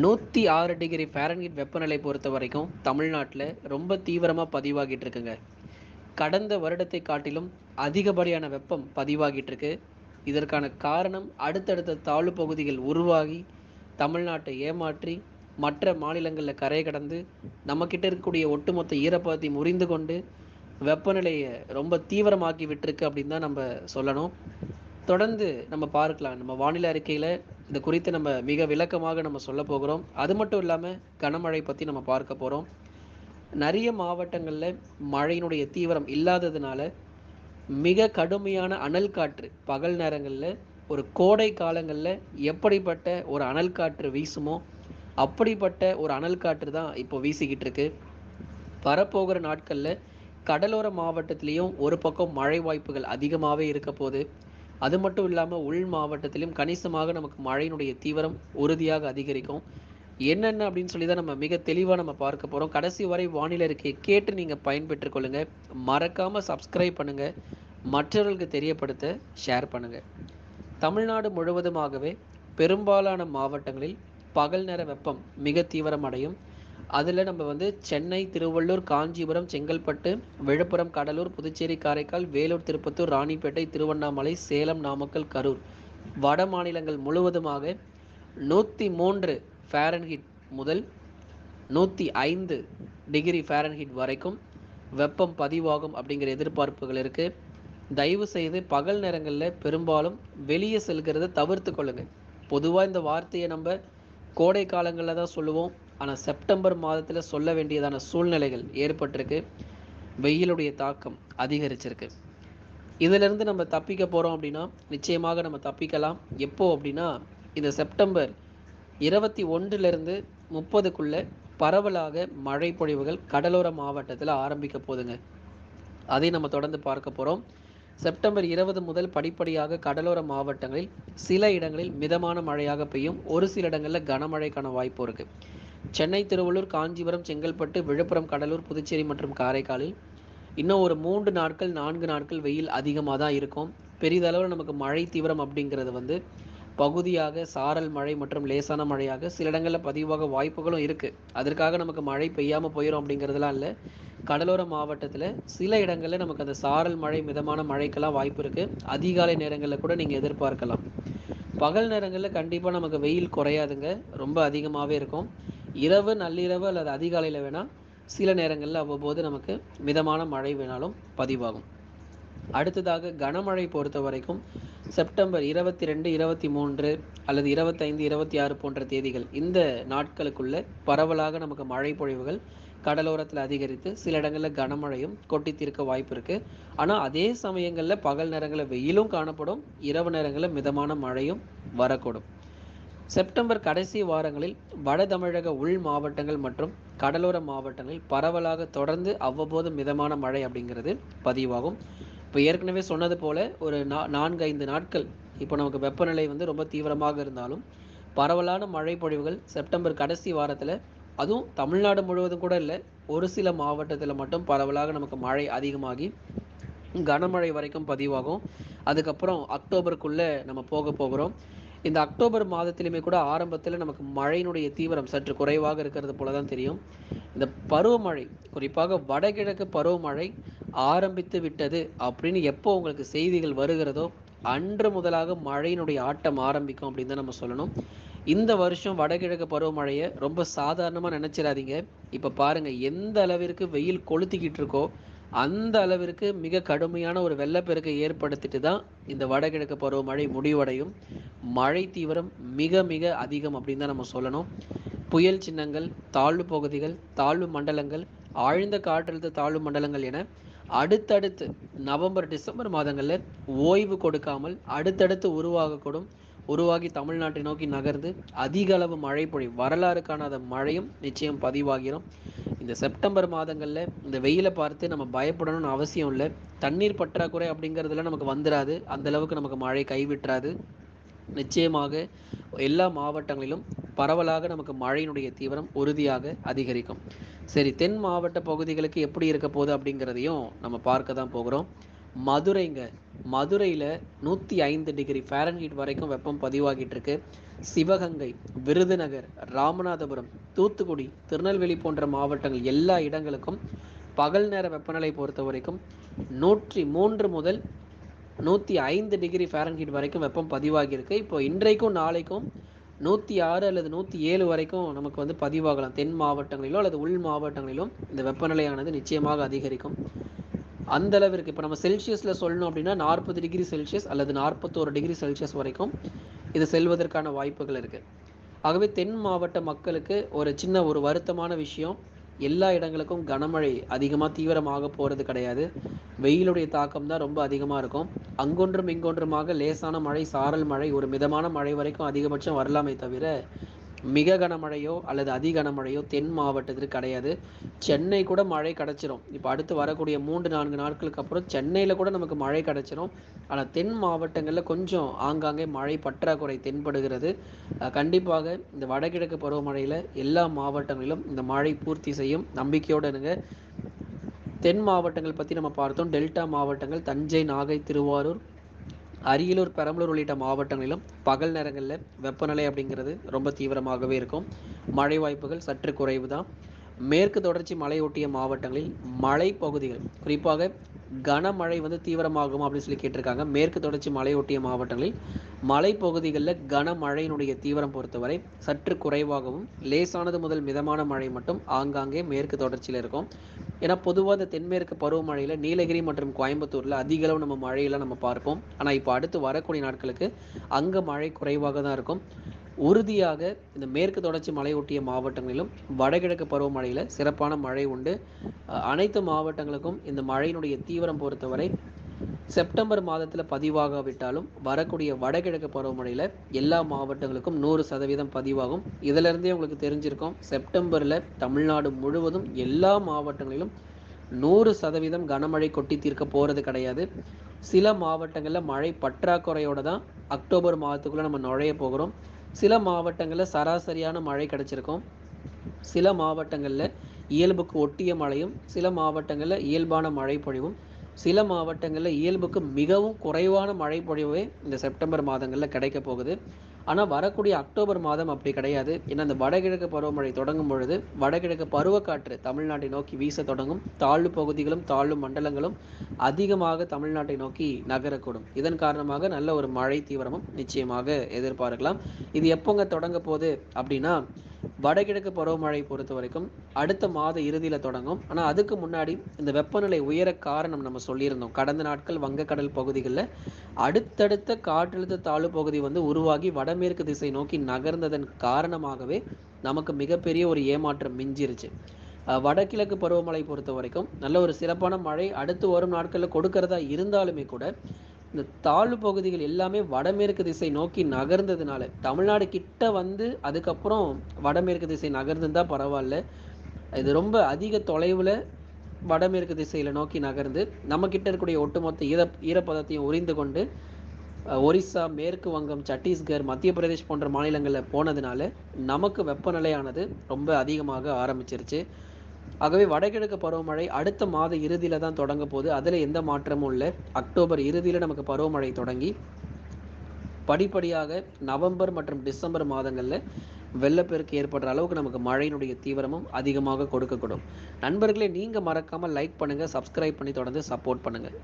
நூற்றி ஆறு degree Fahrenheit வெப்பநிலை பொறுத்த வரைக்கும் தமிழ்நாட்டில் ரொம்ப தீவிரமாக பதிவாகிட்டு இருக்குங்க கடந்த வருடத்தை காட்டிலும் அதிகப்படியான வெப்பம் பதிவாகிட்டு இருக்கு இதற்கான காரணம் அடுத்தடுத்த தாழ்வு பகுதிகள் உருவாகி தமிழ்நாட்டை ஏமாற்றி மற்ற மாநிலங்களில் கரை கடந்து நம்மக்கிட்ட இருக்கக்கூடிய ஒட்டுமொத்த ஈரப்பதத்தை முறிந்து கொண்டு வெப்பநிலையை ரொம்ப தீவிரமாக்கி விட்டுருக்கு அப்படின்னு தான் நம்ம சொல்லணும். தொடர்ந்து நம்ம பார்க்கலாம். நம்ம வானிலை அறிக்கையில் இது குறித்து நம்ம மிக விளக்கமாக நம்ம சொல்ல போகிறோம். அது மட்டும் இல்லாமல் கனமழை பற்றி நம்ம பார்க்க போகிறோம் நிறைய மாவட்டங்களில் மழையினுடைய தீவிரம் இல்லாததுனால மிக கடுமையான அனல் காற்று பகல் நேரங்களில் ஒரு கோடை காலங்களில் எப்படிப்பட்ட ஒரு அனல் காற்று வீசுமோ அப்படிப்பட்ட ஒரு அனல் காற்று தான் இப்போ வீசிக்கிட்டு இருக்கு. வரப்போகிற நாட்களில் கடலோர மாவட்டத்திலையும் ஒரு பக்கம் மழை வாய்ப்புகள் அதிகமாகவே இருக்க போகுது. அது மட்டும் இல்லாமல் உள் மாவட்டத்திலும் கணிசமாக நமக்கு மழையினுடைய தீவிரம் உறுதியாக அதிகரிக்கும். என்னென்ன அப்படின்னு சொல்லி தான் நம்ம மிக தெளிவாக நம்ம பார்க்க போகிறோம் கடைசி வரை வானிலை இருக்கையை கேட்டு நீங்கள் பயன்பெற்றுக்கொள்ளுங்க மறக்காமல் சப்ஸ்கிரைப் பண்ணுங்கள் மற்றவர்களுக்கு தெரியப்படுத்த ஷேர் பண்ணுங்கள் தமிழ்நாடு முழுவதுமாகவே பெரும்பாலான மாவட்டங்களில் பகல் நேர வெப்பம் மிக தீவிரமடையும். அதில் நம்ம வந்து சென்னை திருவள்ளூர் காஞ்சிபுரம் செங்கல்பட்டு விழுப்புரம் கடலூர் புதுச்சேரி காரைக்கால் வேலூர் திருப்பத்தூர் ராணிப்பேட்டை திருவண்ணாமலை சேலம் நாமக்கல் கரூர். வட மாநிலங்கள் முழுவதுமாக நூற்றி மூன்று ஃபேரன்ஹிட் முதல் நூற்றி ஐந்து டிகிரி ஃபேரன்ஹிட் வரைக்கும் வெப்பம் பதிவாகும் அப்படிங்கிற எதிர்பார்ப்புகள் இருக்குது தயவு செய்து பகல் நேரங்களில் பெரும்பாலும் வெளியே செல்கிறத தவிர்த்து கொள்ளுங்கள் பொதுவாக இந்த வார்த்தையை நம்ம கோடை காலங்களில் தான் சொல்லுவோம். ஆனால் செப்டம்பர் மாதத்தில் சொல்ல வேண்டியதான சூழ்நிலைகள் ஏற்பட்டிருக்கு. வெயிலுடைய தாக்கம் அதிகரிச்சிருக்கு. இதிலிருந்து நம்ம தப்பிக்க போகிறோம் அப்படின்னா நிச்சயமாக நம்ம தப்பிக்கலாம். எப்போ அப்படின்னா இந்த செப்டம்பர் இருபத்தி ஒன்றுலேருந்து முப்பதுக்குள்ள பரவலாக மழை பொழிவுகள் கடலோர மாவட்டத்தில் ஆரம்பிக்க போகுதுங்க. அதை நம்ம தொடர்ந்து பார்க்க போகிறோம் செப்டம்பர் இருபது முதல் படிப்படியாக கடலோர மாவட்டங்களில் சில இடங்களில் மிதமான மழையாக பெய்யும். ஒரு சில இடங்களில் கனமழைக்கான வாய்ப்பு இருக்குது சென்னை திருவள்ளூர் காஞ்சிபுரம் செங்கல்பட்டு விழுப்புரம் கடலூர் புதுச்சேரி மற்றும் காரைக்காலில் இன்னும் ஒரு மூன்று நாட்கள் நான்கு நாட்கள் வெயில் அதிகமாக தான் இருக்கும். பெரிதளவில் நமக்கு மழை தீவிரம் அப்படிங்கிறது வந்து பகுதியாக சாரல் மழை மற்றும் லேசான மழையாக சில இடங்களில் பதிவாக வாய்ப்புகளும் இருக்குது அதற்காக நமக்கு மழை பெய்யாமல் போயிடும் அப்படிங்கிறதுலாம் இல்லை. கடலோர மாவட்டத்தில் சில இடங்களில் நமக்கு அந்த சாரல் மழை மிதமான மழைக்கெல்லாம் வாய்ப்பு இருக்குது அதிகாலை நேரங்களில் கூட நீங்கள் எதிர்பார்க்கலாம். பகல் நேரங்களில் கண்டிப்பாக நமக்கு வெயில் குறையாதுங்க. ரொம்ப அதிகமாகவே இருக்கும். இரவு நள்ளிரவு அல்லது அதிகாலையில் வேணால் சில நேரங்களில் அவ்வப்போது நமக்கு மிதமான மழை வேணாலும் பதிவாகும். அடுத்ததாக கனமழை பொறுத்த வரைக்கும் செப்டம்பர் இருபத்தி ரெண்டு இருபத்தி மூன்று அல்லது இருபத்தைந்து இருபத்தி ஆறு போன்ற தேதிகள் இந்த நாட்களுக்குள்ள பரவலாக நமக்கு மழை பொழிவுகள் கடலோரத்தில் அதிகரித்து சில இடங்களில் கனமழையும் கொட்டி தீர்க்க வாய்ப்பு இருக்குது ஆனால் அதே சமயங்களில் பகல் நேரங்களில் வெயிலும் காணப்படும் இரவு நேரங்களில் மிதமான மழையும் வரக்கூடும். செப்டம்பர் கடைசி வாரங்களில் வட தமிழக உள் மாவட்டங்கள் மற்றும் கடலோர மாவட்டங்களில் பரவலாக தொடர்ந்து அவ்வப்போது மிதமான மழை அப்படிங்கிறது பதிவாகும். இப்போ ஏற்கனவே சொன்னது போல ஒரு நா நான்கு ஐந்து நாட்கள் இப்போ நமக்கு வெப்பநிலை வந்து ரொம்ப தீவிரமாக இருந்தாலும் பரவலான மழை பொழிவுகள் செப்டம்பர் கடைசி வாரத்தில் அதுவும் தமிழ்நாடு முழுவதும் கூட இல்லை ஒரு சில மாவட்டத்தில் மட்டும் பரவலாக நமக்கு மழை அதிகமாகி கனமழை வரைக்கும் பதிவாகும். அதுக்கப்புறம் அக்டோபருக்குள்ளே நம்ம போக போகிறோம். இந்த அக்டோபர் மாதத்திலுமே கூட ஆரம்பத்தில் நமக்கு மழையினுடைய தீவிரம் சற்று குறைவாக இருக்கிறது போல தான் தெரியும். இந்த பருவமழை குறிப்பாக வடகிழக்கு பருவமழை ஆரம்பித்து விட்டது அப்படின்னு எப்போ உங்களுக்கு செய்திகள் வருகிறதோ அன்று முதலாக மழையினுடைய ஆட்டம் ஆரம்பிக்கும் அப்படின்னு தான் நம்ம சொல்லணும். இந்த வருஷம் வடகிழக்கு பருவமழையை ரொம்ப சாதாரணமாக நினச்சிடாதீங்க. இப்போ பாருங்கள் எந்த அளவிற்கு வெயில் கொளுத்திக்கிட்டு இருக்கோ அந்த அளவிற்கு மிக கடுமையான ஒரு வெள்ளப்பெருக்கை ஏற்படுத்திட்டு தான் இந்த வடகிழக்கு பருவமழை முடிவடையும். மழை தீவிரம் மிக மிக அதிகம் அப்படின்னு தான் நம்ம சொல்லணும். புயல் சின்னங்கள் தாழ்வு பகுதிகள் தாழ்வு மண்டலங்கள் ஆழ்ந்த காற்றழுத்த தாழ்வு மண்டலங்கள் என அடுத்தடுத்து நவம்பர் டிசம்பர் மாதங்களில் ஓய்வு கொடுக்காமல் அடுத்தடுத்து உருவாகக்கூடும். உருவாகி தமிழ்நாட்டை நோக்கி நகர்ந்து அதிக அளவு மழை பொழி வரலாறு காணாத மழையும் நிச்சயம் பதிவாகிறோம். இந்த செப்டம்பர் மாதங்களில் இந்த வெயிலை பார்த்து நம்ம பயப்படணும்னு அவசியம் இல்லை. தண்ணீர் பற்றாக்குறை அப்படிங்கிறதுல நமக்கு வந்துடாது அந்தளவுக்கு நமக்கு மழை கைவிட்டுறாது. நிச்சயமாக எல்லா மாவட்டங்களிலும் பரவலாக நமக்கு மழையினுடைய தீவிரம் உறுதியாக அதிகரிக்கும். சரி தென் மாவட்ட பகுதிகளுக்கு எப்படி இருக்க போகுது அப்படிங்கிறதையும் நம்ம பார்க்க தான் போகிறோம். மதுரைங்க மதுரையில் நூற்றி ஐந்து டிகிரி ஃபேரன்ஹீட் வரைக்கும் வெப்பம் பதிவாகிட்டு இருக்கு. சிவகங்கை விருதுநகர் ராமநாதபுரம் தூத்துக்குடி திருநெல்வேலி போன்ற மாவட்டங்கள் எல்லா இடங்களுக்கும் பகல் நேர வெப்பநிலை பொறுத்த வரைக்கும் நூற்றி மூன்று முதல் நூற்றி ஐந்து டிகிரி ஃபேரன்ஹீட் வரைக்கும் வெப்பம் பதிவாகியிருக்கு இப்போ இன்றைக்கும் நாளைக்கும் நூற்றி ஆறு அல்லது நூற்றி ஏழு வரைக்கும் நமக்கு வந்து பதிவாகலாம். தென் மாவட்டங்களிலோ அல்லது உள் மாவட்டங்களிலும் இந்த வெப்பநிலையானது நிச்சயமாக அதிகரிக்கும். அந்த அளவிற்கு இப்போ நம்ம செல்சியஸில் சொல்லணும் அப்படின்னா நாற்பது டிகிரி செல்சியஸ் அல்லது நாற்பத்தோரு டிகிரி செல்சியஸ் வரைக்கும் இது செல்வதற்கான வாய்ப்புகள் இருக்குது ஆகவே தென் மாவட்ட மக்களுக்கு ஒரு சின்ன ஒரு வருத்தமான விஷயம் எல்லா இடங்களுக்கும் கனமழை அதிகமாக தீவிரமாக போகிறது கிடையாது. வெயிலுடைய தாக்கம் தான் ரொம்ப அதிகமாக இருக்கும். அங்கொன்றும் இங்கொன்றுமாக லேசான மழை சாரல் மழை ஒரு மிதமான மழை வரைக்கும் அதிகபட்சம் வரலாமே தவிர மிக கனமழையோ அல்லது அதி கனமழையோ தென் மாவட்டத்திற்கு கிடையாது. சென்னை கூட மழை கிடச்சிரும். இப்போ அடுத்து வரக்கூடிய மூன்று நான்கு நாட்களுக்கு அப்புறம் சென்னையில் கூட நமக்கு மழை கிடச்சிரும். ஆனால் தென் மாவட்டங்களில் கொஞ்சம் ஆங்காங்கே மழை பற்றாக்குறை தென்படுகிறது. கண்டிப்பாக இந்த வடகிழக்கு பருவமழையில் எல்லா மாவட்டங்களிலும் இந்த மழை பூர்த்தி செய்யும் நம்பிக்கையோடு இருங்க. தென் மாவட்டங்கள் பற்றி நம்ம பார்த்தோம். டெல்டா மாவட்டங்கள் தஞ்சை நாகை திருவாரூர் அரியலூர் பெரம்பலூர் உள்ளிட்ட மாவட்டங்களிலும் பகல் நேரங்களில் வெப்பநிலை அப்படிங்கிறது ரொம்ப தீவிரமாகவே இருக்கும். மழை வாய்ப்புகள் சற்று குறைவு தான் மேற்கு தொடர்ச்சி மலையொட்டிய மாவட்டங்களில் மலை பகுதிகள் குறிப்பாக கனமழை வந்து தீவிரமாகும் அப்படின்னு சொல்லி கேட்டிருக்காங்க. மேற்கு தொடர்ச்சி மலையொட்டிய மாவட்டங்களில் மலைப்பகுதிகளில் கனமழையினுடைய தீவிரம் பொறுத்தவரை சற்று குறைவாகவும் லேசானது முதல் மிதமான மழை மட்டும் ஆங்காங்கே மேற்கு தொடர்ச்சியில் இருக்கும். ஏன்னா பொதுவாக இந்த தென்மேற்கு பருவமழையில் நீலகிரி மற்றும் கோயம்புத்தூரில் அதிக அளவு நம்ம மழையெல்லாம் நம்ம பார்ப்போம். ஆனால் இப்போ அடுத்து வரக்கூடிய நாட்களுக்கு அங்கே மழை குறைவாக தான் இருக்கும். உறுதியாக இந்த மேற்கு தொடர்ச்சி மலையொட்டிய மாவட்டங்களிலும் வடகிழக்கு பருவமழையில் சிறப்பான மழை உண்டு. அனைத்து மாவட்டங்களுக்கும் இந்த மழையினுடைய தீவிரம் பொறுத்தவரை செப்டம்பர் மாதத்தில் பதிவாகாவிட்டாலும் வரக்கூடிய வடகிழக்கு பருவமழையில் எல்லா மாவட்டங்களுக்கும் நூறு சதவீதம் பதிவாகும். இதிலிருந்தே உங்களுக்கு தெரிஞ்சிருக்கோம் செப்டம்பரில் தமிழ்நாடு முழுவதும் எல்லா மாவட்டங்களிலும் நூறு சதவீதம் கனமழை கொட்டி தீர்க்க போகிறது கிடையாது. சில மாவட்டங்களில் மழை பற்றாக்குறையோடு தான் அக்டோபர் மாதத்துக்குள்ளே நம்ம நுழைய போகிறோம். சில மாவட்டங்களில் சராசரியான மழை கிடச்சிருக்கும். சில மாவட்டங்களில் இயல்புக்கு ஒட்டிய மழையும் சில மாவட்டங்களில் இயல்பான மழை பொழிவும். சில மாவட்டங்களில் இயல்புக்கு மிகவும் குறைவான மழை பொழிவே இந்த செப்டம்பர் மாதங்களில் கிடைக்க போகுது. ஆனால் வரக்கூடிய அக்டோபர் மாதம் அப்படி கிடையாது. ஏன்னா இந்த வடகிழக்கு பருவமழை தொடங்கும் பொழுது வடகிழக்கு பருவக்காற்று தமிழ்நாட்டை நோக்கி வீச தொடங்கும். தாழ்வு பகுதிகளும் தாழ்வு மண்டலங்களும் அதிகமாக தமிழ்நாட்டை நோக்கி நகரக்கூடும். இதன் காரணமாக நல்ல ஒரு மழை தீவிரமும் நிச்சயமாக எதிர்பார்க்கலாம். இது எப்போங்க தொடங்க போகுது அப்படின்னா வடகிழக்கு பருவமழை பொறுத்த வரைக்கும் அடுத்த மாத இறுதியில் தொடங்கும். ஆனால் அதுக்கு முன்னாடி இந்த வெப்பநிலை உயர காரணம் நம்ம சொல்லியிருந்தோம். கடந்த நாட்கள் வங்கக்கடல் பகுதிகளில் அடுத்தடுத்த காற்றழுத்த தாழ்வு பகுதி வந்து உருவாகி வடமேற்கு திசை நோக்கி நகர்ந்ததன் காரணமாகவே நமக்கு மிகப்பெரிய ஒரு ஏமாற்றம் மிஞ்சிருச்சு. வடகிழக்கு பருவமழை பொறுத்த வரைக்கும் நல்ல ஒரு சிறப்பான மழை அடுத்து வரும் நாட்களில் கொடுக்கறதா இருந்தாலுமே கூட இந்த தாழ்வு பகுதிகள் எல்லாமே வடமேற்கு திசை நோக்கி நகர்ந்ததுனால தமிழ்நாடு கிட்ட வந்து அதுக்கப்புறம் வடமேற்கு திசை நகர்ந்துருந்தா பரவாயில்ல. இது ரொம்ப அதிக தொலைவில் வடமேற்கு திசையில் நோக்கி நகர்ந்து நம்ம கிட்ட இருக்கக்கூடிய ஒட்டுமொத்த ஈர ஈரப்பதத்தையும் உறிந்து கொண்டு ஒரிசா மேற்கு வங்கம் சத்தீஸ்கர் மத்திய பிரதேஷ் போன்ற மாநிலங்களில் போனதுனால நமக்கு வெப்பநிலையானது ரொம்ப அதிகமாக ஆரம்பிச்சிருச்சு. ஆகவே வடகிழக்கு பருவமழை அடுத்த மாத இறுதியில் தான் தொடங்க போகுது. அதில் எந்த மாற்றமும் இல்லை. அக்டோபர் இறுதியில் நமக்கு பருவமழை தொடங்கி படிப்படியாக நவம்பர் மற்றும் டிசம்பர் மாதங்களில் வெள்ளப்பெருக்கு ஏற்படுற அளவுக்கு நமக்கு மழையினுடைய தீவிரமும் அதிகமாக கொடுக்கக்கூடும். நண்பர்களே நீங்கள் மறக்காமல் லைக் பண்ணுங்கள் சப்ஸ்கிரைப் பண்ணி தொடர்ந்து சப்போர்ட் பண்ணுங்கள்